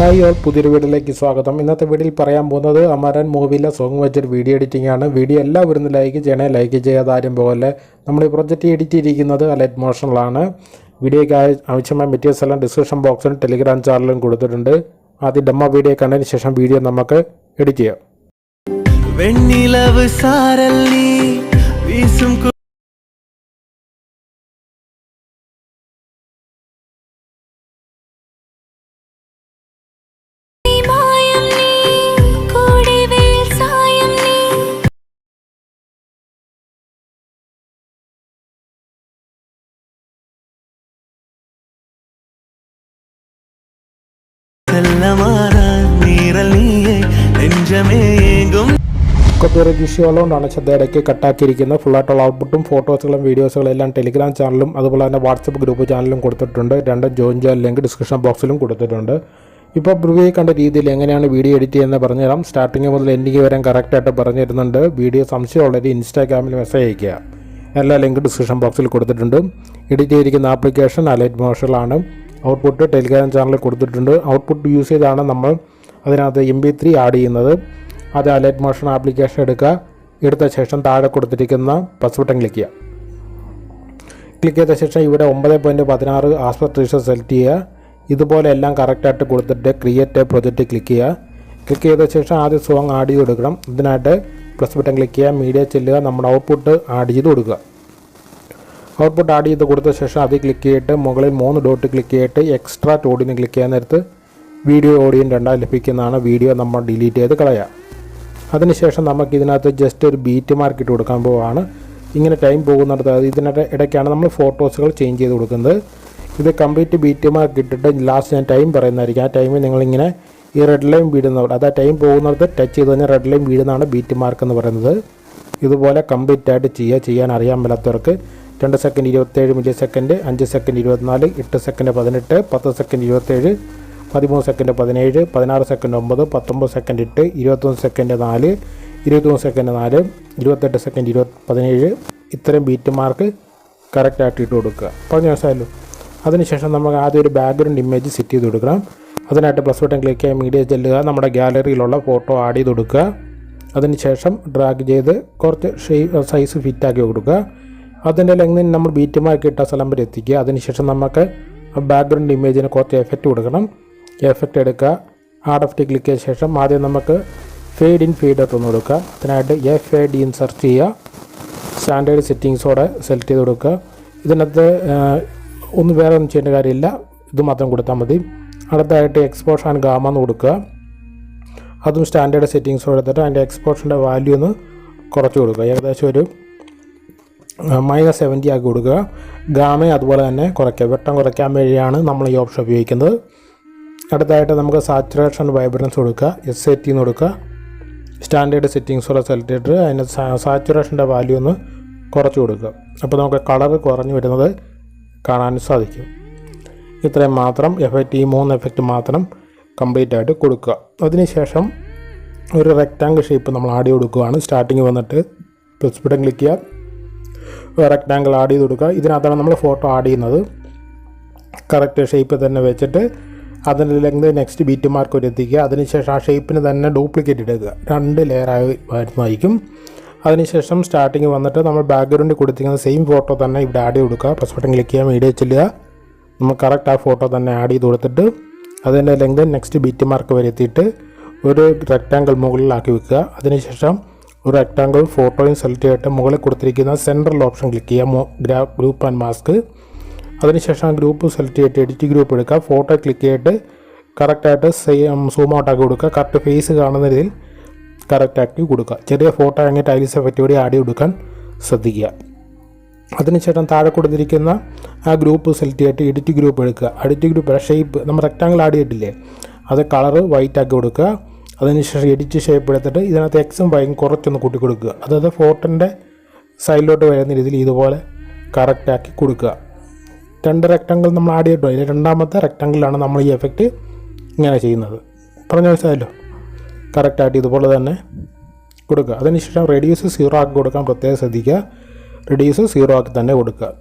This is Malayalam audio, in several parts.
ഹായ് ഓൾ പുതിയൊരു വീഡിയോയിലേക്ക് സ്വാഗതം. ഇന്നത്തെ വീഡിയോയിൽ പറയാൻ പോകുന്നത് അമരൻ മൂവിയിലെ സോങ് വെച്ചൊരു വീഡിയോ എഡിറ്റിംഗ് ആണ്. വീഡിയോ എല്ലാവരും ഒന്ന് ലൈക്ക് ചെയ്യണേ. ലൈക്ക് ചെയ്യാതെ ആരും പോലെ നമ്മൾ ഈ പ്രൊജക്റ്റ് എഡിറ്റ് ചെയ്തിരിക്കുന്നത് ലൈറ്റ് മോഷനിലാണ് വീഡിയോയ്ക്ക് ആവശ്യമായ മെറ്റീരിയൽസ് എല്ലാം ഡിസ്ക്രിപ്ഷൻ ബോക്സിലും ടെലിഗ്രാം ചാനലിലും കൊടുത്തിട്ടുണ്ട്. ആദ്യം ഡെമ്മ വീഡിയോ കണ്ടതിന് ശേഷം വീഡിയോ നമുക്ക് എഡിറ്റ് ചെയ്യാം. നീയെ നെഞ്ചമേ ഏങ്കും കോപ്പിറൈറ്റ് ഇഷ്യൂ ഉള്ളതുകൊണ്ടാണ് ശ്രദ്ധയിടയ്ക്ക് കട്ടാക്കിയിരിക്കുന്നത്. ഫുള്ളായിട്ടുള്ള ഔട്ട്പുട്ടും ഫോട്ടോസുകളും വീഡിയോസുകളും എല്ലാം ടെലിഗ്രാം ചാനലും അതുപോലെ തന്നെ വാട്സപ്പ് ഗ്രൂപ്പ് ചാനലും കൊടുത്തിട്ടുണ്ട്. രണ്ടും ജോയിൻ ചെയ്യാൻ ലിങ്ക് ഡിസ്ക്രിപ്ഷൻ ബോക്സിലും കൊടുത്തിട്ടുണ്ട്. ഇപ്പോൾ പ്രിവ്യൂ കണ്ട രീതിയിൽ എങ്ങനെയാണ് വീഡിയോ എഡിറ്റ് ചെയ്യുന്നത് പറഞ്ഞുതരാം. സ്റ്റാർട്ടിങ് മുതൽ എൻഡിങ് വരെ കറക്റ്റായിട്ട് പറഞ്ഞു തരുന്നുണ്ട് വീഡിയോ സംശയമുള്ളവർ ഇൻസ്റ്റാഗ്രാമിൽ മെസ്സേജ് അയയ്ക്കുക. എല്ലാ ലിങ്ക് ഡിസ്ക്രിപ്ഷൻ ബോക്സിൽ കൊടുത്തിട്ടുണ്ട്. എഡിറ്റ് ചെയ്തിരിക്കുന്ന ആപ്ലിക്കേഷൻ അലൈറ്റ് മോഷലാണ് ഔട്ട്പുട്ട് ടെലിഗ്രാം ചാനലിൽ കൊടുത്തിട്ടുണ്ട്. ഔട്ട്പുട്ട് യൂസ് ചെയ്താണ് നമ്മൾ അതിനകത്ത് എം ബി ത്രീ ആഡ് ചെയ്യുന്നത്. അത് അലൈറ്റ് മോഷൻ ആപ്ലിക്കേഷൻ എടുക്കുക. എടുത്ത ശേഷം താഴെ കൊടുത്തിരിക്കുന്ന പ്ലസ് ബട്ടൺ ക്ലിക്ക് ചെയ്യുക. ക്ലിക്ക് ചെയ്ത ശേഷം ഇവിടെ ഒമ്പത് പോയിന്റ് പതിനാറ് ആസ്പെക്ട് റേഷ്യോ സെലക്ട് ചെയ്യുക. ഇതുപോലെ എല്ലാം കറക്റ്റായിട്ട് കൊടുത്തിട്ട് ക്രിയേറ്റ് പ്രൊജക്റ്റ് ക്ലിക്ക് ചെയ്യുക. ക്ലിക്ക് ചെയ്ത ശേഷം ആദ്യം സോങ് ആഡ് ചെയ്ത് കൊടുക്കണം. ഇതിനായിട്ട് പ്ലസ് ബട്ടൺ ക്ലിക്ക് ചെയ്യുക. മീഡിയ ചെല്ലുക. നമ്മുടെ ഔട്ട്പുട്ട് ആഡ് ചെയ്ത് കൊടുക്കുക. ഔട്ട്പുട്ട് ആഡ് ചെയ്ത് കൊടുത്ത ശേഷം അതിൽ ക്ലിക്ക് ചെയ്തിട്ട് മുകളിൽ മൂന്ന് ഡോട്ട് ക്ലിക്ക് ചെയ്തിട്ട് എക്സ്ട്രാ ടോഡിന് ക്ലിക്ക് ചെയ്യാൻ നേരത്ത് വീഡിയോ ഓഡിയൻ രണ്ടായി ലഭിക്കുന്നതാണ് വീഡിയോ നമ്മൾ ഡിലീറ്റ് ചെയ്ത് കളയാം അതിനുശേഷം നമുക്ക് ഇതിനകത്ത് ജസ്റ്റ് ഒരു ബീറ്റ് മാർക്ക് ഇട്ട് കൊടുക്കാൻ പോവുകയാണ് ഇങ്ങനെ ടൈം പോകുന്നിടത്ത് അത് ഇതിനിടെ ഇടയ്ക്കാണ് നമ്മൾ ഫോട്ടോസുകൾ ചേഞ്ച് ചെയ്ത് കൊടുക്കുന്നത്. ഇത് കംപ്ലീറ്റ് ബീറ്റ് മാർക്ക് ഇട്ടിട്ട് ലാസ്റ്റ് ഞാൻ ടൈം പറയുന്നതായിരിക്കും. ആ ടൈമിൽ നിങ്ങളിങ്ങനെ ഈ റെഡ് ലൈൻ വീടുന്നവിടെ അത് ആ ടൈം പോകുന്നിടത്ത് ടച്ച് ചെയ്ത് കഴിഞ്ഞാൽ റെഡ് ലൈൻ വീടുന്നതാണ് ബീറ്റ് മാർക്ക് എന്ന് പറയുന്നത്. ഇതുപോലെ കംപ്ലീറ്റ് ആയിട്ട് ചെയ്യുക ചെയ്യാൻ അറിയാൻ മേലാത്തവർക്ക് രണ്ട് സെക്കൻഡ് ഇരുപത്തേഴ് മില്ലി സെക്കൻഡ് അഞ്ച് സെക്കൻഡ് ഇരുപത്തിനാല് എട്ട് സെക്കൻഡ് പതിനെട്ട് പത്ത് സെക്കൻഡ് ഇരുപത്തേഴ് പതിമൂന്ന് സെക്കൻഡ് പതിനേഴ് പതിനാറ് സെക്കൻഡ് ഒമ്പത് പത്തൊമ്പത് സെക്കൻഡ് എട്ട് ഇരുപത്തൊന്ന് സെക്കൻഡ് നാല് ഇരുപത്തിമൂന്ന് സെക്കൻഡ് നാല് ഇരുപത്തെട്ട് സെക്കൻഡ് ഇരുപത് പതിനേഴ്. ഇത്രയും ബീറ്റ് മാർക്ക് കറക്റ്റായിട്ട് ഇട്ട് കൊടുക്കുക. പറഞ്ഞ മനസ്സിലായല്ലോ അതിനുശേഷം നമുക്ക് ആദ്യം ഒരു ബാക്ക്ഗ്രൗണ്ട് ഇമേജ് സെറ്റ് ചെയ്ത് കൊടുക്കണം. അതിനായിട്ട് പ്ലസ് ബട്ടൺ ക്ലിക്ക് ചെയ്യാൻ മീഡിയ ചെല്ലുക. നമ്മുടെ ഗാലറിയിലുള്ള ഫോട്ടോ ആഡ് ചെയ്ത് കൊടുക്കുക. അതിനുശേഷം ഡ്രാഗ് ചെയ്ത് കുറച്ച് ഷെയ് സൈസ് ഫിറ്റാക്കി കൊടുക്കുക. അതിന്റെ ലെങ്ങിന് നമ്മൾ ബീറ്റ് മാർക്ക് ഇട്ട സ്ഥലം വരെ എത്തിക്കുക. അതിനുശേഷം നമുക്ക് ബാക്ക്ഗ്രൗണ്ട് ഇമേജിന് കുറച്ച് എഫക്റ്റ് കൊടുക്കണം. എഫക്റ്റ് എടുക്കുക. ആഡ് ടി ക്ലിക്ക് ചെയ്ത ശേഷം ആദ്യം നമുക്ക് ഫെയ്ഡ് ഇൻ ഫെയ്ഡ് ഔട്ട് ഒന്ന് കൊടുക്കുക. അതിനായിട്ട് എഫ് എ ഡി സെർച്ച് ചെയ്യുക. സ്റ്റാൻഡേർഡ് സെറ്റിങ്സോടെ സെലക്ട് ചെയ്ത് കൊടുക്കുക. ഇതിനകത്ത് ഒന്നും വേറെ ഒന്നും ചെയ്യേണ്ട കാര്യമില്ല. ഇത് മാത്രം കൊടുത്താൽ മതി. അടുത്തായിട്ട് എക്സ്പോഷൻ ആൻഡ് ഗാമ എന്ന് കൊടുക്കുക. അതും സ്റ്റാൻഡേർഡ് സെറ്റിങ്സോടെ എടുത്തിട്ട് അതിന്റെ എക്സ്പോഷന്റെ വാല്യൂ ഒന്ന് കുറച്ച് കൊടുക്കുക. ഏകദേശം ഒരു മൈനസ് സെവന്റി ആക്കി കൊടുക്കുക. ഗാമ അതുപോലെ തന്നെ കുറയ്ക്കുക. വെട്ടം കുറയ്ക്കാൻ വേണ്ടിയാണ് നമ്മൾ ഈ ഓപ്ഷൻ ഉപയോഗിക്കുന്നത്. അടുത്തായിട്ട് നമുക്ക് സാച്ചുറേഷൻ വൈബ്രൻസ് കൊടുക്കുക. എസ് ടി എന്ന് കൊടുക്കുക. സ്റ്റാൻഡേർഡ് സെറ്റിങ്സോടെ സെലക്ട് ചെയ്തിട്ട് അതിന്റെ സാച്ചുറേഷന്റെ വാല്യൂ ഒന്ന് കുറച്ച് കൊടുക്കുക. അപ്പോൾ നമുക്ക് കളർ കുറഞ്ഞു വരുന്നത് കാണാൻ സാധിക്കും. ഇത്രയും മാത്രം എഫക്റ്റ് ഈ മൂന്ന് എഫക്റ്റ് മാത്രം കംപ്ലീറ്റ് ആയിട്ട് കൊടുക്കുക. അതിനുശേഷം ഒരു റെക്റ്റാങ്കിൾ ഷേപ്പ് നമ്മൾ ചെയ്ത് കൊടുക്കുകയാണ്. സ്റ്റാർട്ടിങ് വന്നിട്ട് പ്ലസ് ബട്ടൺ ക്ലിക്ക് ചെയ്യുക. റെക്റ്റാങ്കിൾ ആഡ് ചെയ്ത് കൊടുക്കുക. ഇതിനകത്താണ് നമ്മൾ ഫോട്ടോ ആഡ് ചെയ്യുന്നത്. കറക്റ്റ് ഷേപ്പ് തന്നെ വെച്ചിട്ട് അതിന്റെ ലെങ്ത് നെക്സ്റ്റ് ബീറ്റ് മാർക്ക് വരെ എത്തിക്കുക. അതിനുശേഷം ആ ഷേപ്പിന് തന്നെ ഡ്യൂപ്ലിക്കേറ്റ് എടുക്കുക രണ്ട് ലെയറായി വരുന്നതായിരിക്കും. അതിനുശേഷം സ്റ്റാർട്ടിങ് വന്നിട്ട് നമ്മൾ ബാക്ക്ഗ്രൗണ്ടിൽ കൊടുത്തിരിക്കുന്ന സെയിം ഫോട്ടോ തന്നെ ഇവിടെ ആഡ് ചെയ്ത് കൊടുക്കുക. പ്ലസ് ബട്ടൺ ക്ലിക്ക് ചെയ്യാൻ മീഡിയ ചെല്ലുക. നമ്മൾ കറക്റ്റ് ആ ഫോട്ടോ തന്നെ ആഡ് ചെയ്ത് കൊടുത്തിട്ട് അതിന്റെ ലെങ്ത് നെക്സ്റ്റ് ബീറ്റ് മാർക്ക് വരെ എത്തിയിട്ട് ഒരു റെക്റ്റാങ്കിൾ മുകളിലാക്കി വെക്കുക. അതിനുശേഷം ഒരു റെക്ടാങ്കിൾ ഫോട്ടോയും സെലക്ട് ചെയ്തിട്ട് മുകളിൽ കൊടുത്തിരിക്കുന്ന സെൻട്രൽ ഓപ്ഷൻ ക്ലിക്ക് ചെയ്യുക. ഗ്രാ ഗ്രൂപ്പ് ആൻഡ് മാസ്ക് അതിനുശേഷം ഗ്രൂപ്പ് സെലക്ട് ചെയ്തിട്ട് എഡിറ്റ് ഗ്രൂപ്പ് എടുക്കുക. ഫോട്ടോ ക്ലിക്ക് ചെയ്തിട്ട് കറക്റ്റായിട്ട് സെയിം സൂം ഔട്ട് ആക്കി കൊടുക്കുക. കറക്റ്റ് ഫേസ് കാണുന്ന രീതിയിൽ കറക്റ്റ് ആക്കി കൊടുക്കുക. ചെറിയ ഫോട്ടോ അങ്ങനെ ടൈൽസ് എഫക്റ്റ് കൂടി ആഡ് കൊടുക്കാൻ ശ്രദ്ധിക്കുക. അതിനുശേഷം താഴെ കൊടുത്തിരിക്കുന്ന ആ ഗ്രൂപ്പ് സെലക്ട് ചെയ്തിട്ട് എഡിറ്റ് ഗ്രൂപ്പ് എടുക്കുക. എഡിറ്റ് ഗ്രൂപ്പ് ഷേപ്പ് നമ്മൾ റെക്റ്റാങ്കിൾ ആഡ് ചെയ്തിട്ടില്ലേ? അത് കളറ് വൈറ്റ് ആക്കി കൊടുക്കുക. അതിനുശേഷം എഡിറ്റ് ഷേപ്പ് എടുത്തിട്ട് ഇതിനകത്ത് എക്സും വൈയും കുറച്ചൊന്ന് കൂട്ടി കൊടുക്കുക അതായത് ഫോട്ടോന്റെ സൈഡിലോട്ട് വരുന്ന രീതിയിൽ ഇതുപോലെ കറക്റ്റാക്കി കൊടുക്കുക. രണ്ട് റെക്റ്റാങ്കിൾ നമ്മൾ ആഡ് ചെയ്തിട്ടോ അതിൽ രണ്ടാമത്തെ റെക്റ്റാങ്കിളാണ് നമ്മൾ ഈ എഫക്റ്റ് ഇങ്ങനെ ചെയ്യുന്നത്. പറഞ്ഞ മനസ്സിലായല്ലോ? കറക്റ്റായിട്ട് ഇതുപോലെ തന്നെ കൊടുക്കുക. അതിനുശേഷം റെഡ്യൂസ് സീറോ ആക്കി കൊടുക്കാൻ പ്രത്യേകം ശ്രദ്ധിക്കുക. റെഡ്യൂസ് സീറോ ആക്കി തന്നെ കൊടുക്കുക.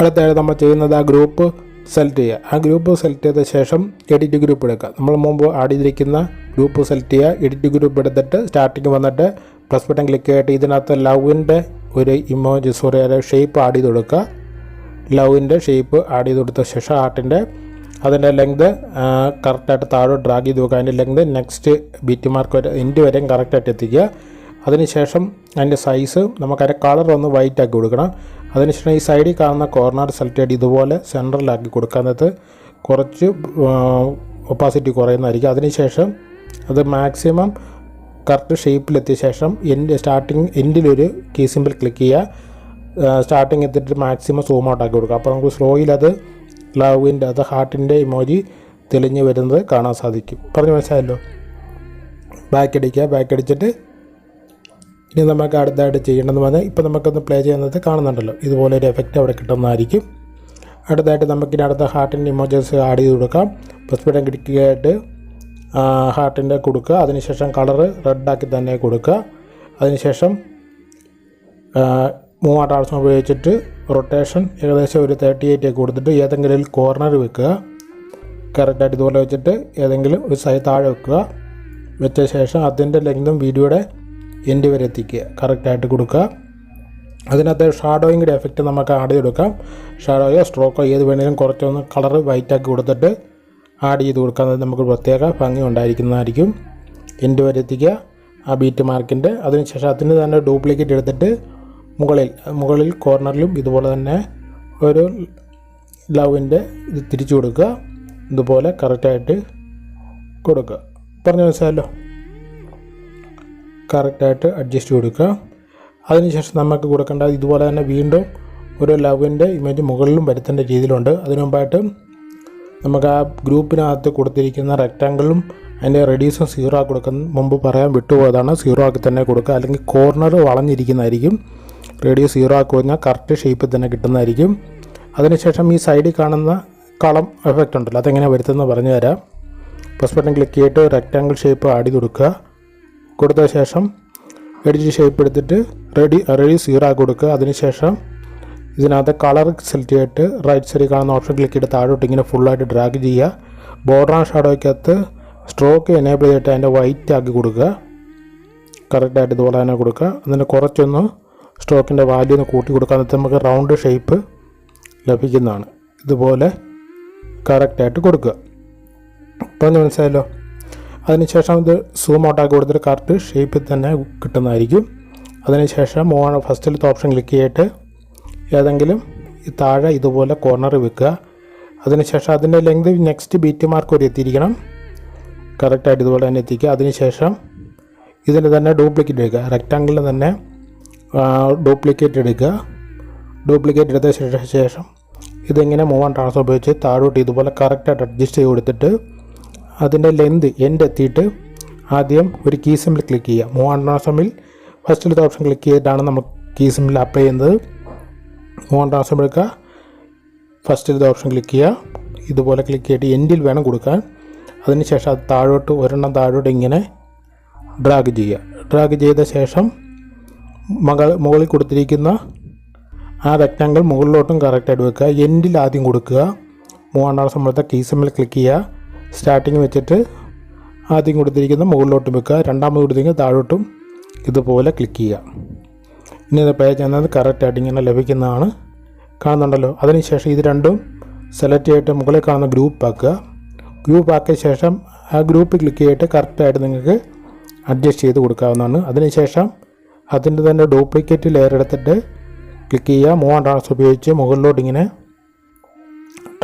അടുത്തായിട്ട് നമ്മൾ ചെയ്യുന്നത് ആ ഗ്രൂപ്പ് സെലക്ട് ചെയ്യുക. ആ ഗ്രൂപ്പ് സെലക്ട് ചെയ്ത ശേഷം എഡിറ്റ് ഗ്രൂപ്പ് എടുക്കുക. നമ്മൾ മുമ്പ് ആഡ് ചെയ്തിരിക്കുന്ന ഗ്രൂപ്പ് സെലക്ട് ചെയ്യുക. എഡിറ്റ് ഗ്രൂപ്പ് എടുത്തിട്ട് സ്റ്റാർട്ടിങ് വന്നിട്ട് പ്ലസ് ബട്ടൺ ക്ലിക്ക് ചെയ്തിട്ട് ഇതിനകത്ത് ലവിന്റെ ഒരു ഇമോജ് സോറി ഒരു ഷേപ്പ് ആഡ് ചെയ്ത് കൊടുക്കുക. ലവിന്റെ ഷേപ്പ് ആഡ് ചെയ്ത് കൊടുത്ത ശേഷം ആർട്ടിന്റെ അതിന്റെ ലെങ്ത് കറക്റ്റായിട്ട് താഴോട്ട് ഡ്രാഗ് ചെയ്ത് വെക്കുക അതിന്റെ ലെങ്ത് നെക്സ്റ്റ് ബീറ്റ് മാർക്ക് വരെ ഇൻഡ് വരെയും കറക്റ്റായിട്ട് എത്തിക്കുക. അതിനുശേഷം അതിന്റെ സൈസ് നമുക്ക് അതിന്റെ കളർ ഒന്ന് വൈറ്റ് ആക്കി കൊടുക്കണം. അതിനുശേഷം ഈ സൈഡിൽ കാണുന്ന കോർണർ സെലക്ട് ചെയ്ത് ഇതുപോലെ സെന്ററിലാക്കി കൊടുക്കാനത് കുറച്ച് ഒപ്പാസിറ്റി കുറയുന്നതായിരിക്കും. അതിനുശേഷം അത് മാക്സിമം കറക്റ്റ് ഷേപ്പിലെത്തിയ ശേഷം എന്റെ സ്റ്റാർട്ടിങ് എൻഡിലൊരു കീ സിമ്പിൾ ക്ലിക്ക് ചെയ്യുക. സ്റ്റാർട്ടിങ് എത്തിയിട്ട് മാക്സിമം സൂം ഔട്ട് ആക്കി കൊടുക്കുക. അപ്പോൾ നമുക്ക് സ്ലോയിൽ അത് ലവിന്റെ അത് ഹാർട്ടിന്റെ ഇമോജി തെളിഞ്ഞ് വരുന്നത് കാണാൻ സാധിക്കും. പറഞ്ഞു മനസ്സിലായല്ലോ? ബാക്ക് അടിക്കുക. ബാക്ക് അടിച്ചിട്ട് ഇനി നമുക്ക് അടുത്തായിട്ട് ചെയ്യേണ്ടതെന്ന് പറഞ്ഞാൽ ഇപ്പോൾ നമുക്കൊന്ന് പ്ലേ ചെയ്യുന്നത് കാണുന്നുണ്ടല്ലോ. ഇതുപോലെ ഒരു എഫക്റ്റ് അവിടെ കിട്ടുന്നതായിരിക്കും. അടുത്തായിട്ട് നമുക്കിനി അടുത്ത ഹാർട്ടിന്റെ ഇമോജൻസ് ആഡ് ചെയ്ത് കൊടുക്കാം. പ്ലസ് ബട്ടൺ ക്ലിക്കായിട്ട് ഹാർട്ടിന്റെ കൊടുക്കുക. അതിനുശേഷം കളറ് റെഡാക്കി തന്നെ കൊടുക്കുക. അതിനുശേഷം മൂവാട്ട് ആർട്സ് ഉപയോഗിച്ചിട്ട് റൊട്ടേഷൻ ഏകദേശം ഒരു തേർട്ടി എയ്റ്റ് കൊടുത്തിട്ട് ഏതെങ്കിലും ഒരു കോർണർ വെക്കുക. കറക്റ്റായിട്ട് ഇതുപോലെ വെച്ചിട്ട് ഏതെങ്കിലും ഒരു സൈഡ് താഴെ വെക്കുക. വെച്ച ശേഷം അതിന്റെ ലെങ്തും വീഡിയോയുടെ എൻഡ് വരെ എത്തിക്കുക കറക്റ്റായിട്ട് കൊടുക്കുക. അതിനകത്ത് ഷാഡോയിങ്ങിന്റെ എഫക്റ്റ് നമുക്ക് ആഡ് ചെയ്ത് കൊടുക്കാം ഷാഡോയോ സ്ട്രോക്കോ ഏത് വേണമെങ്കിലും കുറച്ചൊന്ന് കളർ വൈറ്റാക്കി കൊടുത്തിട്ട് ആഡ് ചെയ്ത് കൊടുക്കാൻ നമുക്ക് പ്രത്യേക ഭംഗി ഉണ്ടായിരിക്കുന്നതായിരിക്കും. എന്റെ വരെ എത്തിക്കുക ആ ബീറ്റ് മാർക്കിന്റെ അതിനുശേഷം അതിന് തന്നെ ഡ്യൂപ്ലിക്കേറ്റ് എടുത്തിട്ട് മുകളിൽ മുകളിൽ കോർണറിലും ഇതുപോലെ തന്നെ ഒരു ലവിന്റെ ഇത് തിരിച്ചു കൊടുക്കുക. ഇതുപോലെ കറക്റ്റായിട്ട് കൊടുക്കുക. പറഞ്ഞു മനസ്സിലായല്ലോ? കറക്റ്റായിട്ട് അഡ്ജസ്റ്റ് കൊടുക്കുക. അതിനുശേഷം നമുക്ക് കൊടുക്കേണ്ട ഇതുപോലെ തന്നെ വീണ്ടും ഒരു ലവിന്റെ ഇമേജ് മുകളിലും വരുത്തേണ്ട രീതിയിലുണ്ട്. അതിനു മുമ്പായിട്ട് നമുക്ക് ആ ഗ്രൂപ്പിനകത്ത് കൊടുത്തിരിക്കുന്ന റെക്റ്റാങ്കിളും അതിന്റെ റെഡ്യൂസും സീറോ ആക്കി കൊടുക്കുന്ന മുമ്പ് പറയാൻ വിട്ടുപോയതാണ്. സീറോ ആക്കി തന്നെ കൊടുക്കുക. അല്ലെങ്കിൽ കോർണർ വളഞ്ഞിരിക്കുന്നതായിരിക്കും. റേഡിയസ് സീറോ ആക്കി കഴിഞ്ഞാൽ കറക്റ്റ് ഷേപ്പിൽ തന്നെ കിട്ടുന്നതായിരിക്കും. അതിനുശേഷം ഈ സൈഡിൽ കാണുന്ന കളം എഫക്റ്റ് ഉണ്ടല്ലോ. അതെങ്ങനെ വരുത്തുന്നത് പറഞ്ഞു തരാം പ്ലസ് ബട്ടൺ ക്ലിക്ക് ചെയ്തിട്ട് റെക്റ്റാങ്കിൾ ഷേപ്പ് ആഡ് കൊടുക്കുക. കൊടുത്ത ശേഷം എഡിറ്റ് ഷേപ്പ് എടുത്തിട്ട് റെഡി റെഡി സീറോ കൊടുക്കുക. അതിനുശേഷം ഇതിനകത്ത് കളർ സെലക്ട് ചെയ്തിട്ട് റൈറ്റ് സൈഡിൽ കാണുന്ന ഓപ്ഷൻ ക്ലിക്ക് ചെയ്ത് താഴോട്ട് ഇങ്ങനെ ഫുള്ളായിട്ട് ഡ്രാഗ് ചെയ്യുക. ബോർഡർ ആൻഡ് ഷാഡോയ്ക്കകത്ത് സ്ട്രോക്ക് എനേബിൾ ചെയ്തിട്ട് അതിന്റെ വൈറ്റ് ആക്കി കൊടുക്കുക. കറക്റ്റായിട്ട് ഇതുപോലെ തന്നെ കൊടുക്കുക. എന്നിട്ട് കുറച്ചൊന്ന് സ്ട്രോക്കിന്റെ വാല്യൂ ഒന്ന് കൂട്ടി കൊടുക്കുക. എന്നിട്ട് നമുക്ക് റൗണ്ട് ഷേപ്പ് ലഭിക്കുന്നതാണ്. ഇതുപോലെ കറക്റ്റായിട്ട് കൊടുക്കുക. പറഞ്ഞു മനസ്സിലായല്ലോ? അതിനുശേഷം ഇത് സൂം ഔട്ടാക്കി കൊടുത്തിട്ട് കറക്റ്റ് ഷേപ്പിൽ തന്നെ കിട്ടുന്നതായിരിക്കും. അതിനുശേഷം മൂവാണ് ഫസ്റ്റിലത്തെ ഓപ്ഷൻ ക്ലിക്ക് ചെയ്തിട്ട് ഏതെങ്കിലും താഴെ ഇതുപോലെ കോർണർ വെക്കുക. അതിനുശേഷം അതിന്റെ ലെങ്ത് നെക്സ്റ്റ് ബീറ്റ് മാർക്ക് വരെ എത്തിയിരിക്കണം. കറക്റ്റായിട്ട് ഇതുപോലെ തന്നെ എത്തിക്കുക. അതിനുശേഷം ഇതിന് തന്നെ ഡ്യൂപ്ലിക്കേറ്റ് എടുക്കുക. റെക്റ്റാങ്കിളിൽ തന്നെ ഡ്യൂപ്ലിക്കേറ്റ് എടുക്കുക. ഡ്യൂപ്ലിക്കേറ്റ് എടുത്ത ശേഷം ഇതിങ്ങനെ മൂവാൻ ട്രാൻസ്ഫർ ഉപയോഗിച്ച് താഴോട്ട് ഇതുപോലെ കറക്റ്റായിട്ട് അഡ്ജസ്റ്റ് ചെയ്ത് കൊടുത്തിട്ട് അതിന്റെ ലെന്ത് എൻഡ് എത്തിയിട്ട് ആദ്യം ഒരു കീ സിമ്പിൾ ക്ലിക്ക് ചെയ്യുക. ഫസ്റ്റ് ഫസ്റ്റിലത്തെ ഓപ്ഷൻ ക്ലിക്ക് ചെയ്തിട്ടാണ് നമ്മൾ കീ സിമ്പിൾ അപ്ലൈ ചെയ്യുന്നത്. ട്രാൻസ്ഫോം എടുക്കുക. ഫസ്റ്റിലത്തെ ഓപ്ഷൻ ക്ലിക്ക് ചെയ്യുക. ഇതുപോലെ ക്ലിക്ക് ചെയ്തിട്ട് എൻഡിൽ വേണം കൊടുക്കാൻ. അതിനുശേഷം അത് താഴോട്ട് ഒരെണ്ണം താഴോട്ട് ഇങ്ങനെ ഡ്രാഗ് ചെയ്യുക. ഡ്രാഗ് ചെയ്ത ശേഷം മകൾ മുകളിൽ കൊടുത്തിരിക്കുന്ന ആ റെക്റ്റാങ്കിൾ മുകളിലോട്ടും കറക്റ്റായിട്ട് വെക്കുക. എൻഡിൽ ആദ്യം കൊടുക്കുക. മൂവാണ്ടാം കീ സിമ്മിൽ ക്ലിക്ക് ചെയ്യുക. സ്റ്റാർട്ടിങ് വെച്ചിട്ട് ആദ്യം കൊടുത്തിരിക്കുന്ന മുകളിലോട്ടും വെക്കുക. രണ്ടാമത് കൊടുത്തിരിക്കുന്ന താഴോട്ടും ഇതുപോലെ ക്ലിക്ക് ചെയ്യുക. ഇനി ഇത് പേജ് എന്നത് കറക്റ്റായിട്ട് ഇങ്ങനെ ലഭിക്കുന്നതാണ്. കാണുന്നുണ്ടല്ലോ. അതിനുശേഷം ഇത് രണ്ടും സെലക്ട് ചെയ്തിട്ട് മുകളിൽ കാണുന്ന ഗ്രൂപ്പ് ആക്കുക. ഗ്രൂപ്പ് ആക്കിയ ശേഷം ആ ഗ്രൂപ്പ് ക്ലിക്ക് ചെയ്തിട്ട് കറക്റ്റായിട്ട് നിങ്ങൾക്ക് അഡ്ജസ്റ്റ് ചെയ്ത് കൊടുക്കാവുന്നതാണ്. അതിനുശേഷം അതിന്റെ തന്നെ ഡ്യൂപ്ലിക്കേറ്റ് ലെയർ എടുത്തിട്ട് ക്ലിക്ക് ചെയ്യുക. മൂവാം ട്രാൻസ് ഉപയോഗിച്ച് മുകളിലോട്ട് ഇങ്ങനെ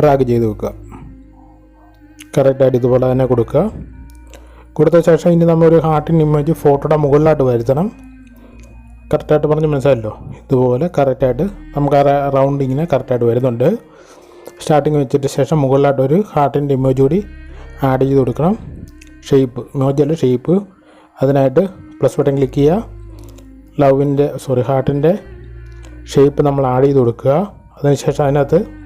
ട്രാക്ക് ചെയ്ത് വെക്കുക. കറക്റ്റായിട്ട് ഇതുപോലെ തന്നെ കൊടുക്കുക. കൊടുത്ത ശേഷം ഇനി നമ്മൾ ഒരു ഹാർട്ടിൻ ഇമേജ് ഫോട്ടോയുടെ മുകളിലായിട്ട് വരുത്തണം. കറക്റ്റായിട്ട് പറഞ്ഞ് മനസ്സിലായല്ലോ? ഇതുപോലെ കറക്റ്റായിട്ട് നമുക്ക് ആ റൗണ്ട് കറക്റ്റായിട്ട് വരുന്നുണ്ട്. സ്റ്റാർട്ടിങ് വെച്ചിട്ട് ശേഷം മുകളിലായിട്ട് ഒരു ഹാർട്ടിന്റെ ഇമേജ് കൂടി ആഡ് ചെയ്ത് കൊടുക്കണം. ഷേപ്പ് ഇമേജല്ല ഷേപ്പ് അതിനായിട്ട് പ്ലസ് ബട്ടൺ ക്ലിക്ക് ചെയ്യുക. ലവിന്റെ സോറി ഹാർട്ടിന്റെ ഷേപ്പ് നമ്മൾ ആഡ് ചെയ്ത് കൊടുക്കുക. അതിനുശേഷം അതിനകത്ത്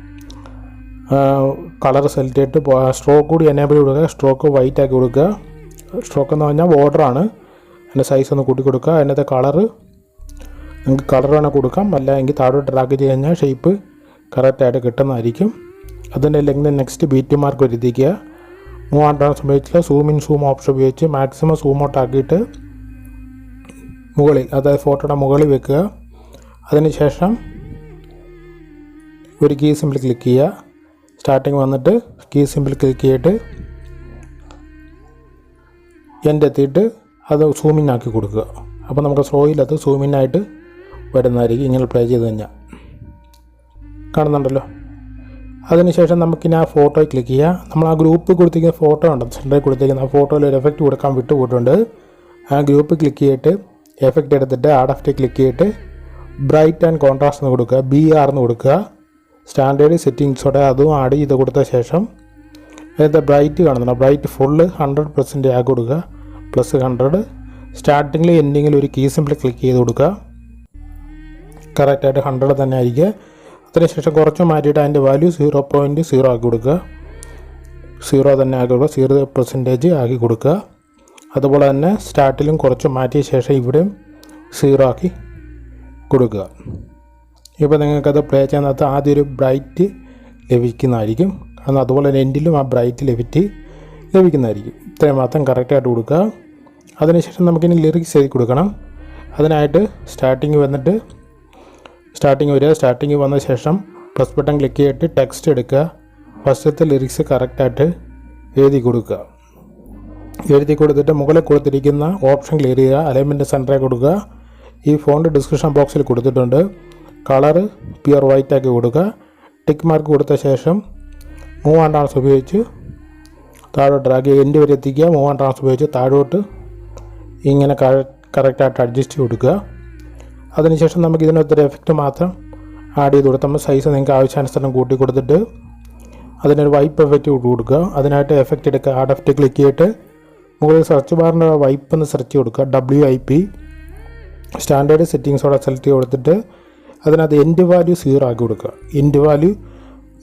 കളർ സെലക്ട് ചെയ്തിട്ട് സ്ട്രോക്ക് കൂടി എനേബിൾ കൊടുക്കുക. സ്ട്രോക്ക് വൈറ്റ് ആക്കി കൊടുക്കുക. സ്ട്രോക്ക് എന്ന് പറഞ്ഞാൽ ബോർഡറാണ് അതിന്റെ സൈസ് ഒന്ന് കൂട്ടി കൊടുക്കുക. അതിനകത്തെ കളറ് നിങ്ങൾക്ക് കളർ വേണേൽ കൊടുക്കാം. അല്ല എങ്കിൽ താഴോട്ട് ഡ്രാഗ് ചെയ്ത് കഴിഞ്ഞാൽ ഷേപ്പ് കറക്റ്റായിട്ട് കിട്ടുന്നതായിരിക്കും. അതിന്റെ ലെങ്ത് നെക്സ്റ്റ് ബീറ്റ് മാർക്ക് വരുത്തിക്കുക. മൂവാം ട്രാൻസ് ഉപയോഗിച്ച് സൂം ഇൻ സൂം ഓപ്ഷൻ ഉപയോഗിച്ച് മാക്സിമം സൂം ഔട്ട് ആക്കിയിട്ട് മുകളിൽ അതായത് ഫോട്ടോയുടെ മുകളിൽ വെക്കുക. അതിനുശേഷം ഒരു കീ സിമ്പിൾ ക്ലിക്ക് ചെയ്യുക. സ്റ്റാർട്ടിങ് വന്നിട്ട് കീ സിമ്പിൾ ക്ലിക്ക് ചെയ്തിട്ട് എന്റെ എത്തിയിട്ട് അത് സൂമിൻ ആക്കി കൊടുക്കുക. അപ്പോൾ നമുക്ക് സ്ലോയിലത് സൂമിൻ ആയിട്ട് വരുന്നതായിരിക്കും. ഇങ്ങനെ പ്ലേ ചെയ്ത് കഴിഞ്ഞാൽ കാണുന്നുണ്ടല്ലോ? അതിനുശേഷം നമുക്കിനി ആ ഫോട്ടോ ക്ലിക്ക് ചെയ്യുക നമ്മൾ ആ ഗ്രൂപ്പ് കൊടുത്തിരിക്കുന്ന ഫോട്ടോ ഉണ്ട് സെന്ററിൽ കൊടുത്തിരിക്കുന്ന ആ ഫോട്ടോയിൽ ഒരു എഫക്റ്റ് കൊടുക്കാൻ വിട്ടുപോയിട്ടുണ്ട്. ആ ഗ്രൂപ്പ് ക്ലിക്ക് ചെയ്തിട്ട് എഫക്റ്റ് എടുത്തിട്ട് ആഡ് എഫക്റ്റ് ക്ലിക്ക് ചെയ്തിട്ട് ബ്രൈറ്റ് ആൻഡ് കോൺട്രാസ്റ്റ് എന്ന് കൊടുക്കുക ബി ആർ എന്ന് കൊടുക്കുക. സ്റ്റാൻഡേർഡ് സെറ്റിങ്സോടെ അതും ആഡ് ചെയ്ത് കൊടുത്ത ശേഷം ഇതിന്റെ ബ്രൈറ്റ് കാണുന്നുണ്ട്. ബ്രൈറ്റ് ഫുള്ള് ഹൺഡ്രഡ് പെർസെന്റ് ആക്കി കൊടുക്കുക. പ്ലസ് ഹൺഡ്രഡ് സ്റ്റാർട്ടിങ്ങിൽ എൻഡിങ്ങിൽ ഒരു കീ സിമ്പിൾ ക്ലിക്ക് ചെയ്ത് കൊടുക്കുക. കറക്റ്റായിട്ട് ഹൺഡ്രഡ് തന്നെ ആയിരിക്കുക. അതിനുശേഷം കുറച്ച് മാറ്റിയിട്ട് അതിന്റെ വാല്യൂ സീറോ പോയിന്റ് സീറോ ആക്കി കൊടുക്കുക. സീറോ തന്നെ ആക്കി കൊടുക്കുക. സീറോ പെർസെന്റേജ് ആക്കി കൊടുക്കുക. അതുപോലെ തന്നെ സ്റ്റാർട്ടിലും കുറച്ച് മാറ്റിയ ശേഷം ഇവിടെയും സീറോ ആക്കി കൊടുക്കുക. ഇപ്പോൾ നിങ്ങൾക്കത് പ്ലേ ചെയ്യുന്നത് ആദ്യം ഒരു ബ്രൈറ്റ് ലഭിക്കുന്നതായിരിക്കും. കാരണം അതുപോലെ തന്നെ എൻഡിലും ആ ബ്രൈറ്റ് ലഭിറ്റ് ലഭിക്കുന്നതായിരിക്കും. ഇത്രയും മാത്രം കറക്റ്റായിട്ട് കൊടുക്കുക. അതിനുശേഷം നമുക്കിനി ലിറിക്സ് എഴുതി കൊടുക്കണം. അതിനായിട്ട് സ്റ്റാർട്ടിങ് വന്നിട്ട് സ്റ്റാർട്ടിങ് വരിക. സ്റ്റാർട്ടിങ് വന്ന ശേഷം പ്ലസ് ബട്ടൺ ക്ലിക്ക് ചെയ്തിട്ട് ടെക്സ്റ്റ് എടുക്കുക. ഫസ്റ്റത്തെ ലിറിക്സ് കറക്റ്റായിട്ട് എഴുതി കൊടുക്കുക. എഴുതി കൊടുത്തിട്ട് മുകളിൽ കൊടുത്തിരിക്കുന്ന ഓപ്ഷൻ ക്ലിയർ ചെയ്യുക. അലൈൻമെന്റ് സെന്ററിൽ കൊടുക്കുക. ഈ ഫോണിന്റെ ഡിസ്ക്രിപ്ഷൻ ബോക്സിൽ കൊടുത്തിട്ടുണ്ട്. കളറ് പ്യുർ വൈറ്റ് ആക്കി കൊടുക്കുക. ടിക്ക് മാർക്ക് കൊടുത്ത ശേഷം മൂവ് ആൻഡ് ട്രാൻസ് ഉപയോഗിച്ച് താഴോട്ട് ഡ്രാഗ് എൻഡ് വരെ എത്തിക്കുക. മൂവ് ആൻഡ് ട്രാൻസ് ഉപയോഗിച്ച് താഴോട്ട് ഇങ്ങനെ കറക്റ്റായിട്ട് അഡ്ജസ്റ്റ് ചെയ്ത് കൊടുക്കുക. അതിനുശേഷം നമുക്ക് ഇതിനൊത്തിരി എഫക്റ്റ് മാത്രം ആഡ് ചെയ്ത് കൊടുത്താൽ നമ്മൾ സൈസ് നിങ്ങൾക്ക് ആവശ്യാനുസരണം കൂട്ടി കൊടുത്തിട്ട് അതിനൊരു വൈപ്പ് എഫക്റ്റ് കൊടുക്കുക. അതിനായിട്ട് എഫക്റ്റ് എടുക്കുക. ആ ഡെഫ്റ്റ് ക്ലിക്ക് ചെയ്തിട്ട് മുകളിൽ സെർച്ച് ബാറിന്റെ വൈപ്പ് എന്ന് സെർച്ച് കൊടുക്കുക. ഡബ്ല്യു ഐ പി സ്റ്റാൻഡേർഡ് സെറ്റിങ്സോടെ സെലക്ട് ചെയ്ത് കൊടുത്തിട്ട് അതിനകത്ത് എൻഡ് വാല്യൂ സീറോ ആക്കി കൊടുക്കുക. എൻഡ് വാല്യൂ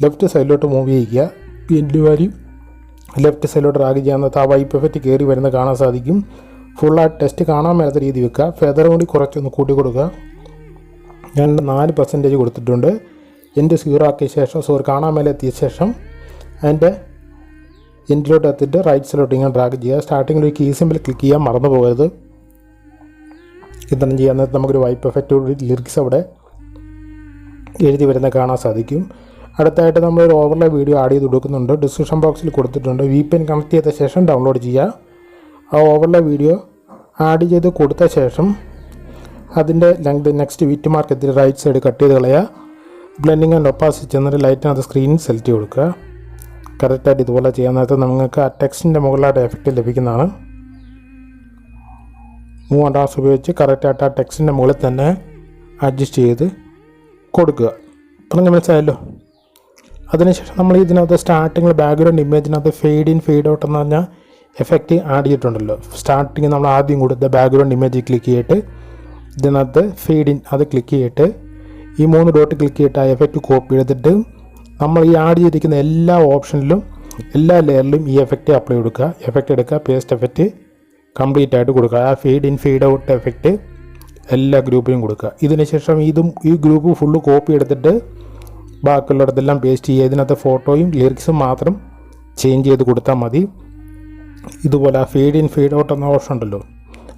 ലെഫ്റ്റ് സൈഡിലോട്ട് മൂവ് ചെയ്യിക്കുക എൻഡ് വാല്യൂ ലെഫ്റ്റ് സൈഡിലോട്ട് റാഗ് ചെയ്യാമെന്നത് ആ വൈപ്പ് എഫക്റ്റ് കയറി വരുന്നത് കാണാൻ സാധിക്കും. ഫുൾ ആ ടെസ്റ്റ് കാണാൻ മേലാത്ത രീതി വെക്കുക. ഫെദർ കൂടി കുറച്ചൊന്ന് കൂട്ടി കൊടുക്കുക. ഞാൻ നാല് പെർസെന്റേജ് കൊടുത്തിട്ടുണ്ട്. എന്റെ സീറോ ആക്കിയ ശേഷം സോറി കാണാൻ മേലെ എത്തിയ ശേഷം അതിന്റെ എൻഡിലോട്ട് എത്തിയിട്ട് റൈറ്റ് സൈഡിലോട്ട് ഇങ്ങനെ ഡ്രാഗ് ചെയ്യുക. സ്റ്റാർട്ടിങ്ങിൽ ഒരു കീ സിമ്പിൾ ക്ലിക്ക് ചെയ്യാൻ മറന്നു പോകരുത്. ഇത്തരം ചെയ്യാൻ നമുക്കൊരു വൈപ്പ് എഫക്റ്റ് ലിറിക്സ് അവിടെ എഴുതി വരുന്നത് കാണാൻ സാധിക്കും. അടുത്തായിട്ട് ഒരു ഓവർലേ വീഡിയോ ആഡ് ചെയ്ത് കൊടുക്കുന്നുണ്ട്. ഡിസ്ക്രിപ്ഷൻ ബോക്സിൽ കൊടുത്തിട്ടുണ്ട്. വി പി എൻ കണക്ട് ചെയ്ത ശേഷം ഡൗൺലോഡ് ചെയ്യുക ആ ഓവർലേ വീഡിയോ ആഡ് ചെയ്ത് കൊടുത്ത ശേഷം അതിന്റെ ലെങ്ത് നെക്സ്റ്റ് വിറ്റ് മാർക്കത്തിൽ റൈറ്റ് സൈഡ് കട്ട് ചെയ്ത് കളയുക ബ്ലെൻഡിങ് ആൻഡ് ഒപ്പാസിറ്റി ചെന്നിട്ട് ലൈറ്റിനകത്ത് സ്ക്രീനിൽ സെലക്ട് ചെയ്ത് കൊടുക്കുക. കറക്റ്റായിട്ട് ഇതുപോലെ ചെയ്യാൻ നേരത്തെ നിങ്ങൾക്ക് ആ ടെക്സ്റ്റിന്റെ മുകളിലായിട്ട് എഫക്റ്റ് ലഭിക്കുന്നതാണ്. മൂവ് ആൻഡ് ഉപയോഗിച്ച് കറക്റ്റായിട്ട് ആ ടെക്സ്റ്റിന്റെ മുകളിൽ തന്നെ അഡ്ജസ്റ്റ് ചെയ്ത് കൊടുക്കുക. പറഞ്ഞ മനസ്സിലായല്ലോ അതിനുശേഷം നമ്മൾ ഇതിനകത്ത് സ്റ്റാർട്ടിങ്ങിൽ ബാക്ക്ഗ്രൗണ്ട് ഇമേജിനകത്ത് ഫെയ്ഡ് ഇൻ ഫെയ്ഡ് ഔട്ട് എന്ന് പറഞ്ഞാൽ എഫക്റ്റ് ആഡ് ചെയ്തിട്ടുണ്ടല്ലോ. സ്റ്റാർട്ടിങ് നമ്മൾ ആദ്യം കൊടുത്ത ബാക്ക്ഗ്രൗണ്ട് ഇമേജ് ക്ലിക്ക് ചെയ്തിട്ട് ഇതിനകത്ത് ഫെയ്ഡ് ഇൻ അത് ക്ലിക്ക് ചെയ്തിട്ട് ഈ മൂന്ന് ഡോട്ട് ക്ലിക്ക് ചെയ്തിട്ട് ആ എഫക്റ്റ് കോപ്പി എടുത്തിട്ട് നമ്മൾ ഈ ആഡ് ചെയ്തിരിക്കുന്ന എല്ലാ ഓപ്ഷനിലും എല്ലാ ലെയറിലും ഈ എഫക്റ്റ് അപ്ലൈ കൊടുക്കുക. എഫക്റ്റ് എടുക്കുക പേസ്റ്റ് എഫക്റ്റ് കംപ്ലീറ്റ് ആയിട്ട് കൊടുക്കുക. ആ fade in fade out effect എല്ലാ ഗ്രൂപ്പിലും കൊടുക്കുക. ഇതിന് ശേഷം ഇതും ഈ ഗ്രൂപ്പ് ഫുള്ള് കോപ്പി എടുത്തിട്ട് ബാക്കിയുള്ളിടത്തെല്ലാം പേസ്റ്റ് ചെയ്യുക. ഇതിനകത്ത് ഫോട്ടോയും ലിറിക്സും മാത്രം ചേഞ്ച് ചെയ്ത് കൊടുത്താൽ മതി. ഇതുപോലെ ആ ഫീഡ് ഇൻ ഫീഡ് ഔട്ട് എന്ന ഓപ്ഷൻ ഉണ്ടല്ലോ.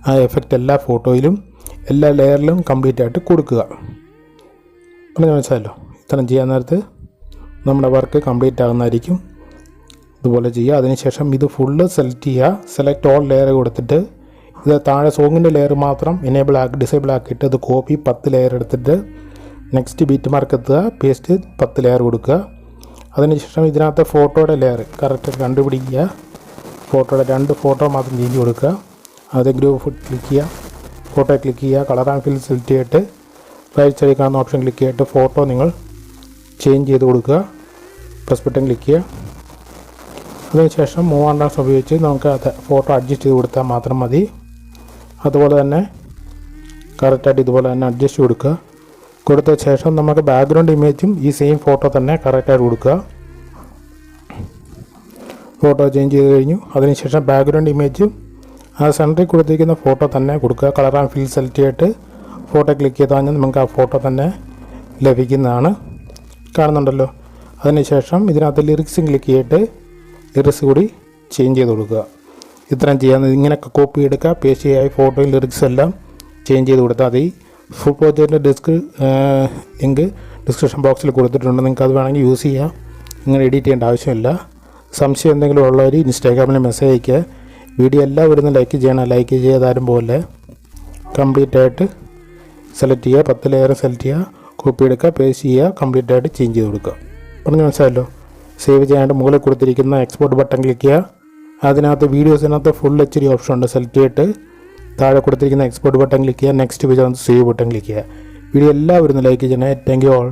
ആ എഫക്റ്റ് എല്ലാ ഫോട്ടോയിലും എല്ലാ ലെയറിലും കംപ്ലീറ്റ് ആയിട്ട് കൊടുക്കുക. പറഞ്ഞു മനസ്സിലായല്ലോ? ഇത്തരം ചെയ്യാൻ നേരത്ത് നമ്മുടെ വർക്ക് കംപ്ലീറ്റ് ആകുന്നതായിരിക്കും. ഇതുപോലെ ചെയ്യുക. അതിനുശേഷം ഇത് ഫുള്ള് സെലക്ട് ചെയ്യുക. സെലക്ട് ഓൾ ലെയർ കൊടുത്തിട്ട് ഇത് താഴെ സോങ്ങിന്റെ ലെയർ മാത്രം എനേബിൾ ആക്കി ഡിസേബിൾ ആക്കിയിട്ട് ഇത് കോപ്പി പത്ത് ലെയർ എടുത്തിട്ട് നെക്സ്റ്റ് ബീറ്റ് മാർക്ക് എത്തുക പേസ്റ്റ് പത്ത് ലെയർ കൊടുക്കുക. അതിനുശേഷം ഇതിനകത്ത് ഫോട്ടോയുടെ ലെയർ കറക്റ്റ് കണ്ടുപിടിക്കുക. ഫോട്ടോയുടെ രണ്ട് ഫോട്ടോ മാത്രം ചേഞ്ച് കൊടുക്കുക. അത് ഗ്രൂപ്പ് ക്ലിക്ക് ചെയ്യുക. ഫോട്ടോ ക്ലിക്ക് ചെയ്യുക. കളർ ആൻഡ് ഫിൽ സെലക്ട് ചെയ്തിട്ട് റൈറ്റ് സൈഡിൽ കാണുന്ന ഓപ്ഷൻ ക്ലിക്ക് ചെയ്തിട്ട് ഫോട്ടോ നിങ്ങൾ ചേഞ്ച് ചെയ്ത് കൊടുക്കുക. പ്ലസ് ബട്ടൺ ക്ലിക്ക് ചെയ്യുക. അതിനുശേഷം മൂവാണ്ടാസ് ഉപയോഗിച്ച് നമുക്ക് അത് ഫോട്ടോ അഡ്ജസ്റ്റ് ചെയ്ത് കൊടുത്താൽ മാത്രം മതി. അതുപോലെ തന്നെ കറക്റ്റായിട്ട് ഇതുപോലെ തന്നെ അഡ്ജസ്റ്റ് കൊടുക്കുക. കൊടുത്ത ശേഷം നമുക്ക് ബാക്ക്ഗ്രൗണ്ട് ഇമേജും ഈ സെയിം ഫോട്ടോ തന്നെ കറക്റ്റായിട്ട് കൊടുക്കുക. ഫോട്ടോ ചേഞ്ച് ചെയ്ത് കഴിഞ്ഞു. അതിനുശേഷം ബാക്ക്ഗ്രൗണ്ട് ഇമേജും ആ സെന്ററിൽ കൊടുത്തിരിക്കുന്ന ഫോട്ടോ തന്നെ കൊടുക്കുക. കളർ ആൻഡ് ഫിൽ സെലക്ട് ചെയ്തിട്ട് ഫോട്ടോ ക്ലിക്ക് ചെയ്ത് കഴിഞ്ഞാൽ നമുക്ക് ആ ഫോട്ടോ തന്നെ ലഭിക്കുന്നതാണ്. കാണുന്നുണ്ടല്ലോ. അതിനുശേഷം ഇതിനകത്ത് ലിറിക്സും ക്ലിക്ക് ചെയ്തിട്ട് ലിറിക്സ് കൂടി ചേഞ്ച് ചെയ്ത് കൊടുക്കുക. ഇത്രയും ചെയ്യാൻ ഇങ്ങനെയൊക്കെ കോപ്പി എടുക്കുക പേസ്റ്റ് ചെയ്യായി ഫോട്ടോയും ലിറിക്സ് എല്ലാം ചേഞ്ച് ചെയ്ത് കൊടുത്താൽ മതി. ഫുൾ പ്രോജക്റ്റിന്റെ ഡിസ്ക് ലിങ്ക് ഡിസ്ക്രിപ്ഷൻ ബോക്സിൽ കൊടുത്തിട്ടുണ്ട്. നിങ്ങൾക്ക് അത് വേണമെങ്കിൽ യൂസ് ചെയ്യാം. ഇങ്ങനെ എഡിറ്റ് ചെയ്യേണ്ട ആവശ്യമില്ല. സംശയം എന്തെങ്കിലും ഉള്ളവർ ഇൻസ്റ്റാഗ്രാമിൽ മെസ്സേജ് അയക്കുക വീഡിയോ എല്ലാം എല്ലാവരും ലൈക്ക് ചെയ്യണം. ലൈക്ക് ചെയ്താലും പോലെ കംപ്ലീറ്റ് ആയിട്ട് സെലക്ട് ചെയ്യുക. പത്ത് ലെയർ സെലക്ട് ചെയ്യുക. കോപ്പി എടുക്കുക പേസ്റ്റ് ചെയ്യുക കംപ്ലീറ്റ് ആയിട്ട് ചേഞ്ച് ചെയ്ത് കൊടുക്കുക. പറഞ്ഞു മനസ്സിലായല്ലോ? സേവ് ചെയ്യാണ്ട് മുകളിൽ കൊടുത്തിരിക്കുന്ന എക്സ്പോർട്ട് ബട്ടൺ ക്ലിക്ക് ചെയ്യുക. അതിനകത്ത് വീഡിയോസിനകത്ത് ഫുൾ എച്ച് ഡി ഓപ്ഷൻ ഉണ്ട്. സെലക്ട് ചെയ്തിട്ട് താഴെ കൊടുത്തിരിക്കുന്ന എക്സ്പോർട്ട് ബട്ടൺ ക്ലിക്ക് ചെയ്യുക. Next page save button click ചെയ്യുക. വീഡിയോ എല്ലാവരും ലൈക്ക് ചെയ്യണേ. Thank you all